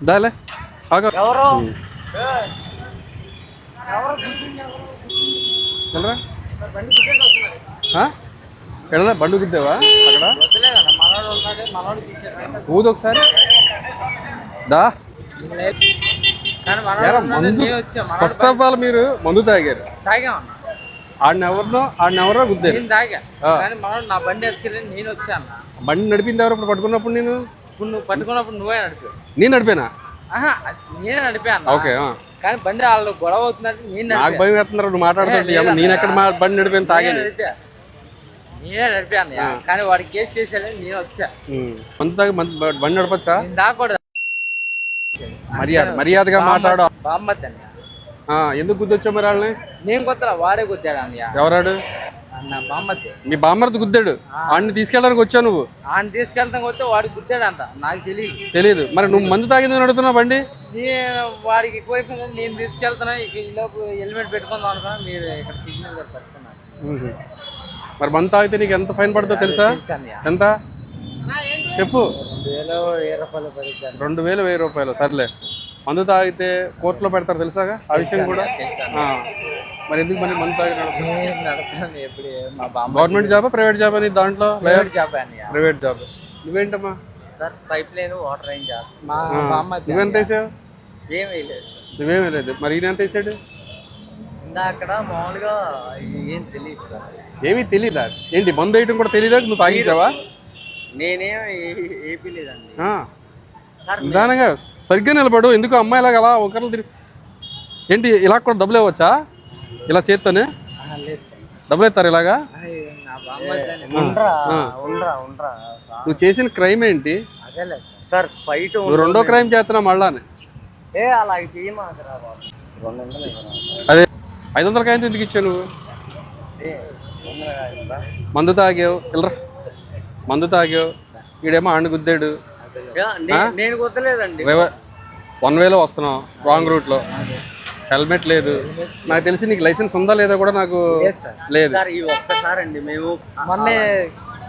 దాలే ఆగ బండు గుద్దావా అక్కడ? ఊదు ఒకసారి. దా. ఫస్ట్ ఆఫ్ ఆల్ మీరు మందు తాగారు. తాగామన్న? ఆడిని ఎవరినో ఆడిని ఎవరో గుద్దారు. బండి నడిపింది ఎవరు ఇప్పుడు పట్టుకున్నప్పుడు నేను? ఇప్పుడు నువ్వు పట్టుకున్నప్పుడు నువ్వే నడిపి. నేను నడిపానా? ఆహా నేనే నడిపా అన్న. ఓకే. కానీ బండి వాళ్ళు గొడవ అవుతుందంటే నేను నాకు భయం వేస్తున్నారు నువ్వు మాట్లాడుతుంటే నేను ఎక్కడ మా బండి నడిపాను తాగాను నడిపా. నేనే నడిపా అన్నయ్య కానీ వాడు కేసు చేసేయాలని నేను వచ్చా. తాగి మందు- బండి నడపచ్చా? నేను దాకూడదు మర్యాద మర్యాదగా మాట్లాడు. బామ్మద్ది ఎందుకు గుద్దొచ్చావు మరి వాళ్ళని? నేను కొత్త వాడే కొద్దాడు అన్నయ్య ఎవరాడు? మీ బామ్మర్ది గుద్దాడు. ఆడిని తీసుకెళ్ళడానికి వచ్చావు నువ్వు? ఆయన తీసుకెళ్తాం కొత్తే వాడు గుద్దాడు అంట నాకు తెలియదు తెలియదు మరి నువ్వు మందు తాగింది నడుపుతున్నావు బండి? నేను వాడికి ఎక్కువైపోయింది నేను తీసుకెళ్తున్నా ఇక ఈలోపు హెల్మెట్ పెట్టుకుందాం అనుకున్నా మీరు ఇక్కడ సిగ్నల్ దగ్గర. మరి మందు తాగితే నీకు ఎంత ఫైన్ పడుతుందో తెలుసా? ఎంత? చెప్పు. రెండు వేలు వెయ్యి రూపాయలు సర్లే. మందు తాగితే కోర్టులో పెడతారు తెలుసాగా? ఆ విషయం కూడా. మరి ఎందుకు మరి మందు తాగి నడప నేను నడపను ఎప్పుడు మా బామ్మ గవర్నమెంట్ జాబా ప్రైవేట్ జాబా నీ దాంట్లో? ప్రైవేట్ జాబ్ అన్నయ్య ప్రైవేట్ జాబ్ నువ్వేంటమ్మా? సార్ పైప్ లేదు వాటర్ ఏం జాబ్ మా బామ్మ నువ్వెంత వేసావు? ఏం వేయలేదు సార్. నువ్వేమీ లేదు. మరి ఈయన ఎంత వేసాడు? ఇందా అక్కడ మామూలుగా ఏం తెలియదు సార్. ఏమీ తెలీదా? ఏంటి మందు వేయటం కూడా తెలీదా? నువ్వు తాగించావా? నేనేం ఏపీ లేదండి. ఆ. సార్ నిదానంగా సరిగ్గా నిలబడు. ఎందుకు అమ్మాయిలాగా అలా ఒకరిని తిరిగి ఏంటి ఇలా కూడా డబ్బులు ఇవ్వచ్చా? ఇలా చేత్తోనే? సార్. డబ్బులు ఇస్తారు ఇలాగా? నువ్వు చేసిన క్రైమ్ ఏంటి? అదేలే సార్. సార్ ఫైట్ రెండో క్రైమ్ చేస్తున్నావు మళ్ళానే. ఏ అలా చేయమాకరా బాబు. రెండు వందలు ఇవ్వరా? అదే ఐదు వందల కాయంతో ఎందుకు ఇచ్చావు నువ్వు? మందు తాగావు. వెళ్ళరా మందు తాగావు. ఈడేమో ఆండు గుద్దాడు. నేను వన్ వేలో వస్తున్నావు రాంగ్ రూట్లో. హెల్మెట్ లేదు. నాకు తెలిసి నీకు లైసెన్స్ ఉందా లేదా కూడా నాకు లేదు సార్. ఈ ఒక్కసారి అండి మేము మొన్న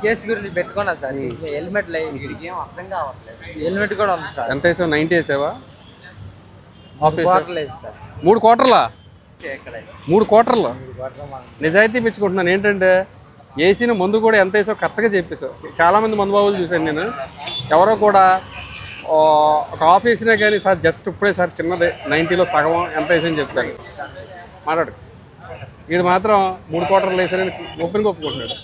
కేసు గురించి పెట్టుకున్నాం సార్. హెల్మెట్ లేదు. వీడికి ఏం అర్థం కావట్లేదు. హెల్మెట్ కూడా ఉంది సార్. ఎంత వేసావు? నైంటీ వేసావా? మూడు క్వార్టర్లా మూడు మనం నిజాయితీ మెచ్చుకుంటున్నాను ఏంటంటే వేసిన మందు కూడా ఎంత వేసావు కరెక్ట్గా చెప్పేసావు చాలామంది మందు బాబులు చూశాను నేను. ఎవరో కూడా ఒక హాఫ్ వేసినా కానీ సార్ జస్ట్ ఇప్పుడే సార్ చిన్నదే. నైంటీలో సగం ఎంత వేసని చెప్తాను. మాట్లాడు. వీడు మాత్రం మూడు క్వార్టర్లు వేసారని ఓపెన్గా ఒప్పుకుంటున్నాడు.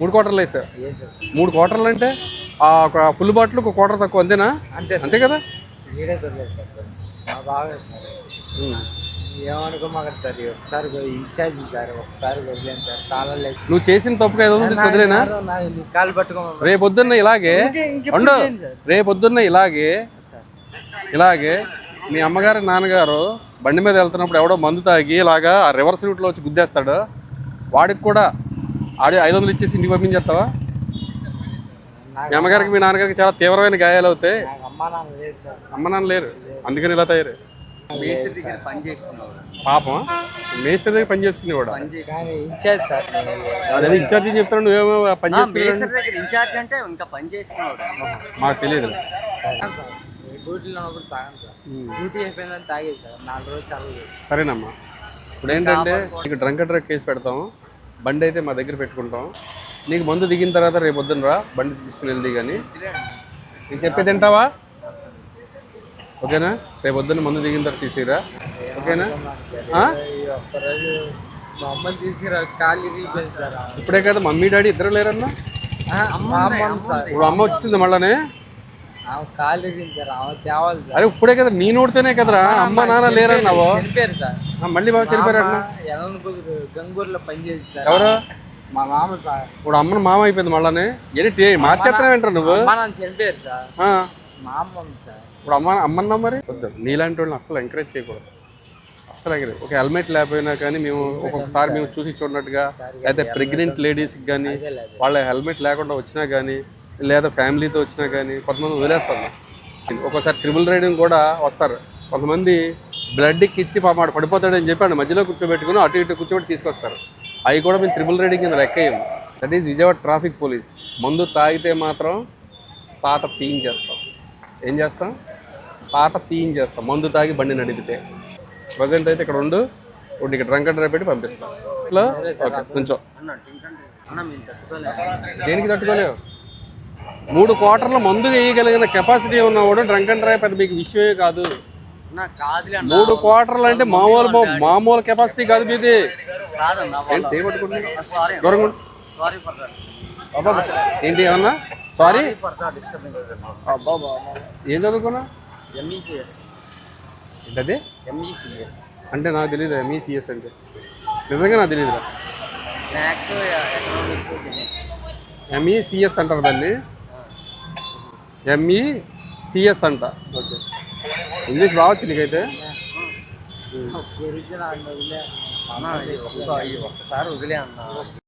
మూడు క్వార్టర్లు వేసావు వేసేసారు మూడు క్వార్టర్లు అంటే ఆ ఒక ఫుల్ బాటిల్ ఒక క్వార్టర్ తక్కువ అంతేనా? అంతే అంతే కదా? సార్ సార్ ఒకసారి ఇన్ఛార్జ్ సార్ ఒకసారి వదిలేను సార్ తాళాలు లేదు నువ్వు చేసిన తప్పుగా ఏదో వదిలేనా కాలు రేపొద్దున్న ఇలాగే. రేపొద్దున్న ఇలాగే ఇలాగే మీ అమ్మగారు నాన్నగారు బండి మీద వెళ్తున్నప్పుడు ఎవడో మందు తాగి ఇలాగా ఆ రివర్స్ రూట్లో వచ్చి గుద్దేస్తాడు. వాడికి కూడా ఆడి ఐదు వందలు ఇచ్చేసి ఇంటికి పంపించేస్తావా? మీ అమ్మగారికి మీ నాన్నగారికి చాలా తీవ్రమైన గాయాలు అవుతాయి. అమ్మ నాన్న లేరు. అందుకని ఇలా తయారు. మేస్త్రి దగ్గర పని చేసుకున్నావు పాపం మేస్త్రి దగ్గర పని చేసుకునేవాడు? కానీ ఇన్ఛార్జ్ సార్ నేను. అదే ఇన్ఛార్జ్ అని చెప్తాడు నువ్వేమో పని చేసుకునేవాడు దగ్గర ఇన్ఛార్జ్ అంటే ఇంకా పని చేసుకున్నాడు మాకు తెలియదు. డ్యూటీలో ఉన్నప్పుడు తాగాను సార్. డ్యూటీ అయిపోయిందని తాగేది సార్. నాలుగు రోజులు సరేనమ్మా. ఇప్పుడు ఏంటంటే నీకు డ్రంక్ అండ్ డ్రగ్ కేసు పెడతాము బండి అయితే మా దగ్గర పెట్టుకుంటాం. నీకు మందు దిగిన తర్వాత రేపు పొద్దున్న రా బండి తీసుకుని వెళ్ళి కానీ నీకు చెప్పేది తింటావా ఓకేనా? రేపు పొద్దున్న మందు దిగిన తర్వాత తీసిరా? ఓకేనా? ఆ? ఈ ఒక్కరోజు మా అమ్మని తీసుకురా కాళ్ళు సార్ ఇప్పుడే కదా మమ్మీ డాడీ ఇద్దరు లేరన్నా ఇప్పుడు అమ్మ వచ్చింది మళ్ళానే? అరే ఇప్పుడే కదా నీ నోడితేనే కదరా? అమ్మ నాన్న లేరన్నావు? చనిపోయారు మళ్ళీ చనిపోయారన్న ఎలన్ కుదురు గంగూరులో పనిచేసి సార్. ఎవరు? మా మామ సార్. ఇప్పుడు అమ్మను మామ అయిపోయింది మళ్ళానే? ఏంటి మార్చేస్తున్నావు ఏంటారు నువ్వు? చనిపోయారు సార్. ఆ. మా అమ్మ సార్. ఇప్పుడు అమ్మ అమ్మన్నా మరి? వద్దు. నీలాంటి వాళ్ళని అసలు ఎంకరేజ్ చేయకూడదు. అసలు ఎంకరేజ్ ఒక హెల్మెట్ లేకపోయినా కానీ మేము ఒక్కొక్కసారి మేము చూసి చూడనట్టుగా లేదా ప్రెగ్నెంట్ లేడీస్కి కానీ వాళ్ళ హెల్మెట్ లేకుండా వచ్చినా కానీ లేదా ఫ్యామిలీతో వచ్చినా కానీ కొంతమంది వదిలేస్తారు. ఒక్కోసారి ట్రిపుల్ రైడింగ్ కూడా వస్తారు. కొంతమంది బ్లడ్కి ఇచ్చి పాప పడిపోతాడని చెప్పి మధ్యలో కూర్చోబెట్టుకుని అటు ఇటు కూర్చోబెట్టి తీసుకొస్తారు. అవి కూడా మేము ట్రిపుల్ రైడింగ్ కింద లెక్కయ్యాము that is Vijayawada traffic police మందు తాగితే మాత్రం పాట చేస్తాం ఏం చేస్తాం? పాట తీయించేస్తాం మందు తాగి బండి నడిపితే. ప్రజెంట్ అయితే ఇక్కడ ఉండు ఇప్పుడు ఇక్కడ డ్రంక్ అండ్ డ్రైవ్ పెట్టి పంపిస్తాం. ఇట్లా? ఓకే కొంచెం. దేనికి తట్టుకోలేవు? మూడు క్వార్టర్ల మందు వేయగలిగిన కెపాసిటీ ఉన్నవాడు డ్రంక్ అండ్ డ్రైవ్ పెద్ద మీకు విషయమే కాదు. మూడు క్వార్టర్లు అంటే మామూలు మామూలు కెపాసిటీ కాదు మీది. ఏంటి ఏమన్నా? సారీ? ఏం చదువుకున్నా ఎంఈసిఎస్ ఏంటది? ఎంఈసిఎస్ అంటే నాకు తెలియదు ఎంఈసిఎస్ అంటే. నిజంగా నాకు తెలియదురా మ్యాథ్స్ ఎకనామిక్స్ ఎంఈసిఎస్ అంటారు దాన్ని. ఎంఈసిఎస్ అంట. ఓకే. ఇంగ్లీష్ రావచ్చు నీకైతే. ఒక్కసారి వదిలే. అన్న.